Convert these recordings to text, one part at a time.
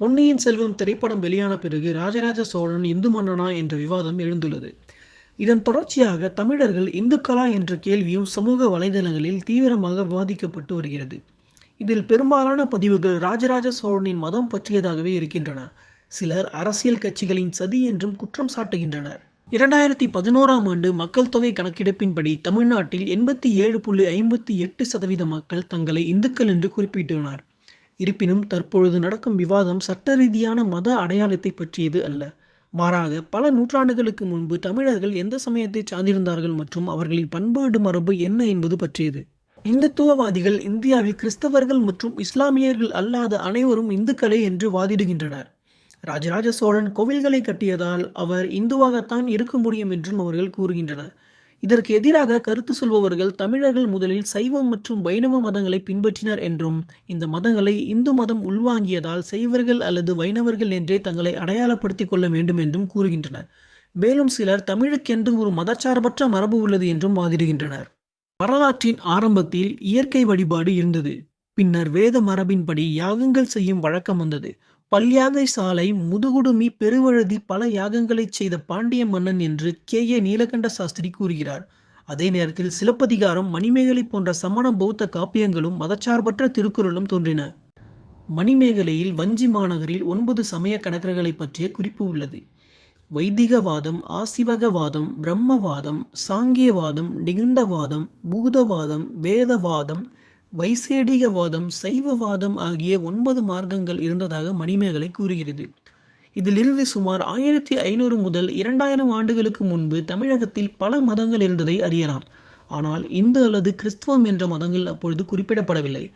பொன்னியின் செல்வம் திரைப்படம் வெளியான பிறகு ராஜராஜ சோழன் இந்து மன்னனா என்ற விவாதம் எழுந்துள்ளது. இதன் தொடர்ச்சியாக தமிழர்கள் இந்துக்களா என்ற கேள்வியும் சமூக வலைதளங்களில் தீவிரமாக விவாதிக்கப்பட்டு வருகிறது. இதில் பெரும்பாலான பதிவுகள் ராஜராஜ சோழனின் மதம் பற்றியதாகவே இருக்கின்றன. சிலர் அரசியல் கட்சிகளின் சதி என்றும் குற்றம் சாட்டுகின்றனர். இரண்டாயிரத்தி பதினோராம் ஆண்டு மக்கள் தொகை கணக்கெடுப்பின்படி தமிழ்நாட்டில் எண்பத்தி ஏழு புள்ளி ஐம்பத்தி எட்டு சதவீத மக்கள் தங்களை இந்துக்கள் என்று குறிப்பிட்டுள்ளனர். இருப்பினும் தற்பொழுது நடக்கும் விவாதம் சட்ட ரீதியான மத அடையாளத்தை பற்றியது அல்ல. மாறாக பல நூற்றாண்டுகளுக்கு முன்பு தமிழர்கள் எந்த சமயத்தை சார்ந்திருந்தார்கள் மற்றும் அவர்களின் பண்பாடு மரபு என்ன என்பது பற்றியது. இந்துத்துவவாதிகள் இந்தியாவில் கிறிஸ்தவர்கள் மற்றும் இஸ்லாமியர்கள் அல்லாத அனைவரும் இந்துக்களே என்று வாதிடுகின்றனர். ராஜராஜ சோழன் கோவில்களை கட்டியதால் அவர் இந்துவாகத்தான் இருக்க முடியும் என்றும் அவர்கள் கூறுகின்றனர். இதற்கு எதிராக கருத்து சொல்பவர்கள் தமிழர்கள் முதலில் சைவம் மற்றும் வைணவ மதங்களை பின்பற்றினர் என்றும் இந்த மதங்களை இந்து மதம் உள்வாங்கியதால் சைவர்கள் அல்லது வைணவர்கள் என்றே தங்களை அடையாளப்படுத்திக் கொள்ள வேண்டும் என்றும் கூறுகின்றனர். மேலும் சிலர் தமிழுக்கென்று ஒரு மதச்சார்பற்ற மரபு உள்ளது என்றும் வாதிடுகின்றனர். வரலாற்றின் ஆரம்பத்தில் இயற்கை வழிபாடு இருந்தது. பின்னர் வேத மரபின்படி யாகங்கள் செய்யும் வழக்கம் வந்தது. பல்யாகை சாலை முதுகுடுமி பெருவழுதி பல யாகங்களைச் செய்த பாண்டிய மன்னன் என்று கே. ஏ. நீலகண்ட சாஸ்திரி கூறுகிறார். அதே நேரத்தில் சிலப்பதிகாரம் மணிமேகலை போன்ற சமண பௌத்த காப்பியங்களும் மதச்சார்பற்ற திருக்குறளும் தோன்றின. மணிமேகலையில் வஞ்சி மாநகரில் ஒன்பது சமய கணக்கர்களை பற்றிய குறிப்பு உள்ளது. வைதிகவாதம் ஆசிவகவாதம் பிரம்மவாதம் சாங்கியவாதம் நிகண்டவாதம் பூதவாதம் வேதவாதம் வைசேடிகவாதம் சைவவாதம் ஆகிய ஒன்பது மார்க்கங்கள் இருந்ததாக மணிமேகலை கூறுகிறது. இதிலிருந்து சுமார் ஆயிரத்தி ஐநூறு முதல் இரண்டாயிரம் ஆண்டுகளுக்கு முன்பு தமிழகத்தில் பல மதங்கள் இருந்ததை அறியலாம். ஆனால் இந்து அல்லது கிறிஸ்துவம் என்ற மதங்கள் அப்பொழுது குறிப்பிடப்படவில்லை.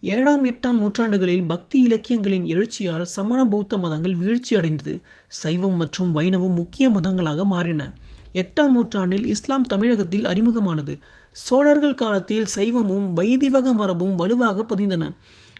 ஏழாம் எட்டாம் நூற்றாண்டுகளில் பக்தி இலக்கியங்களின் எழுச்சியால் சமண பௌத்த மதங்கள் வீழ்ச்சி அடைந்தது சைவம் மற்றும் வைணவம் முக்கிய மதங்களாக மாறின. எட்டாம் நூற்றாண்டில் இஸ்லாம் தமிழகத்தில் அறிமுகமானது. சோழர்கள் காலத்தில் சைவமும் வைதிவக மரபும் வலுவாக பதிந்தன.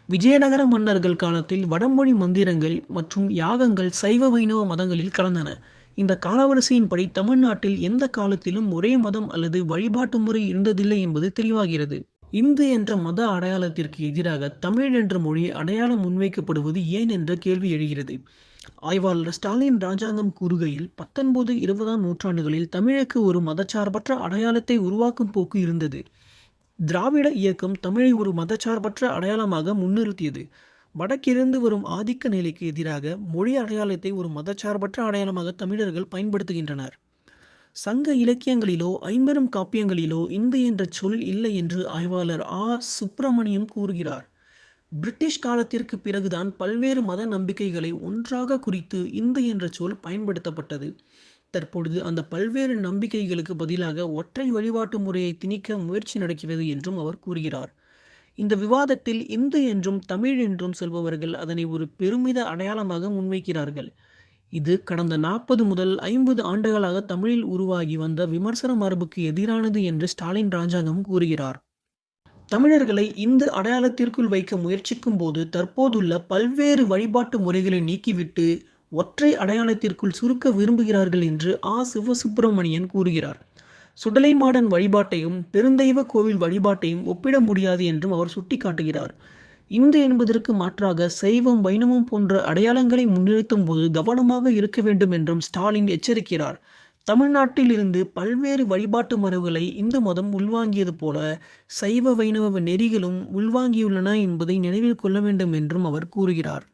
விஜயநகர மன்னர்கள் காலத்தில் வடமொழி மந்திரங்கள் மற்றும் யாகங்கள் சைவ வைணவ மதங்களில் கலந்தன. இந்த காலவரிசையின்படி தமிழ்நாட்டில் எந்த காலத்திலும் ஒரே மதம் அல்லது வழிபாட்டு முறை இருந்ததில்லை என்பது தெளிவாகிறது. இந்து என்ற மத அடையாளத்திற்கு எதிராக தமிழ் என்ற மொழி அடையாளம் முன்வைக்கப்படுவது ஏன் என்ற கேள்வி எழுகிறது. ஆய்வாளர் ஸ்டாலின் ராஜாங்கம் கூறுகையில் பத்தொன்பது இருபதாம் நூற்றாண்டுகளில் தமிழுக்கு ஒரு மதச்சார்பற்ற அடையாளத்தை உருவாக்கும் போக்கு இருந்தது. திராவிட இயக்கம் தமிழை ஒரு மதச்சார்பற்ற அடையாளமாக முன்னிறுத்தியது. வடக்கிருந்து வரும் ஆதிக்க நிலைக்கு எதிராக மொழி அடையாளத்தை ஒரு மதச்சார்பற்ற அடையாளமாக தமிழர்கள் பயன்படுத்துகின்றனர். சங்க இலக்கியங்களிலோ ஐம்பெரும் காப்பியங்களிலோ இந்து என்ற சொல் இல்லை என்று ஆய்வாளர் ஆ. சுப்பிரமணியம் கூறுகிறார். பிரிட்டிஷ் காலத்திற்கு பிறகுதான் பல்வேறு மத நம்பிக்கைகளை ஒன்றாக குறித்து இந்து என்ற சொல் பயன்படுத்தப்பட்டது. தற்பொழுது அந்த பல்வேறு நம்பிக்கைகளுக்கு பதிலாக ஒற்றை வழிபாட்டு முறையை திணிக்க முயற்சி நடக்கிறது என்றும் அவர் கூறுகிறார். இந்த விவாதத்தில் இந்து என்றும் தமிழ் என்றும் சொல்பவர்கள் அதனை ஒரு பெருமித அடையாளமாக முன்வைக்கிறார்கள். இது கடந்த நாற்பது முதல் ஐம்பது ஆண்டுகளாக தமிழில் உருவாகி வந்த விமர்சன மரபுக்கு எதிரானது என்று ஸ்டாலின் ராஜாங்கம் கூறுகிறார். தமிழர்களை இந்த அடையாளத்திற்குள் வைக்க முயற்சிக்கும் போது தற்போதுள்ள பல்வேறு வழிபாட்டு முறைகளை நீக்கிவிட்டு ஒற்றை அடையாளத்திற்குள் சுருக்க விரும்புகிறார்கள் என்று ஆ. சிவசுப்பிரமணியன் கூறுகிறார். சுடலைமாடன் வழிபாட்டையும் பெருந்தெய்வ கோவில் வழிபாட்டையும் ஒப்பிட முடியாது என்றும் அவர் சுட்டிக்காட்டுகிறார். இந்து என்பதற்கு மாற்றாக சைவம் வைணவம் போன்ற அடையாளங்களை முன்னிறுத்தும் போது கவனமாக இருக்க வேண்டும் என்றும் ஸ்டாலின் எச்சரிக்கிறார். தமிழ்நாட்டில் இருந்து பல்வேறு வழிபாட்டு மரபுகளை இந்து மதம் உள்வாங்கியது போல சைவ வைணவ நெறிகளும் உள்வாங்கியுள்ளன என்பதை நினைவில் கொள்ள வேண்டும் என்றும் அவர் கூறுகிறார்.